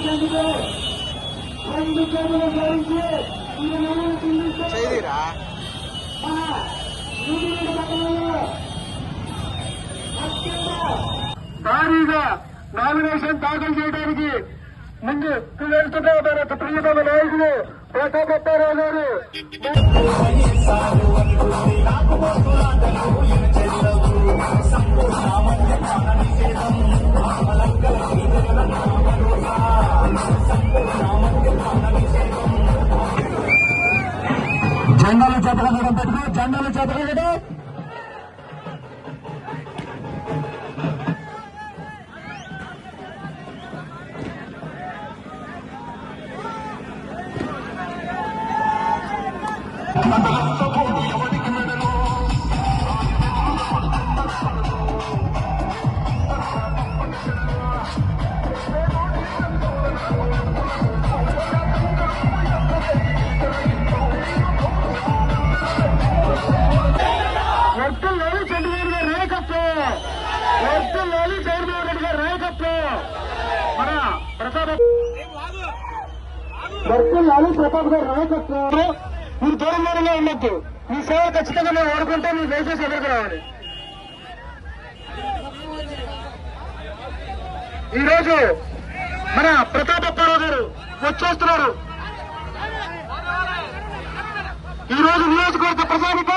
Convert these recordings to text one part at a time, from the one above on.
చేసేందుకు రెండు చేతులు ధరించి పట్టణంలో భారీగా నామినేషన్ దాఖలు చేయడానికి ముందు వెళ్తున్న మన ప్రియతమ నాయకులు ప్రతాపప్పారావు గారు. జెండాలు చేతకడం పెట్టుకో జెండాలు చేతకడం వర్తుల్లోని ప్రతాప్ వర్తుల్లోని ప్రతాప్ గారు నాయకత్వం మీరు దూరంలోనే దూరంగా ఉండొద్దు. మీ సేవ ఖచ్చితంగా మేము వాడుకుంటే మీరు దయచేసి ఎదురుకు రావాలి. ఈరోజు మన ప్రతాప్ గారు వచ్చేస్తున్నారు. ఈరోజు నియోజకవర్గ ప్రజానికి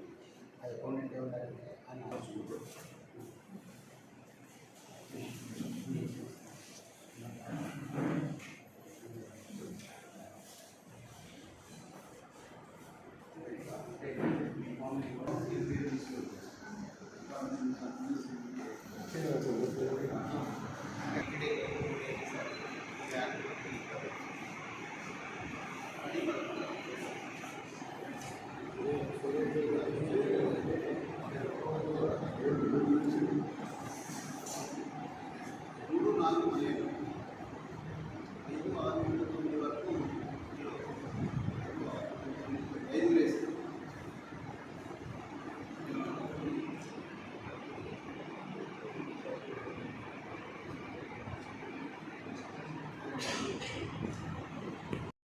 అది అకౌంట్ ఉండాలి అని ఆలోచించుకుంటారు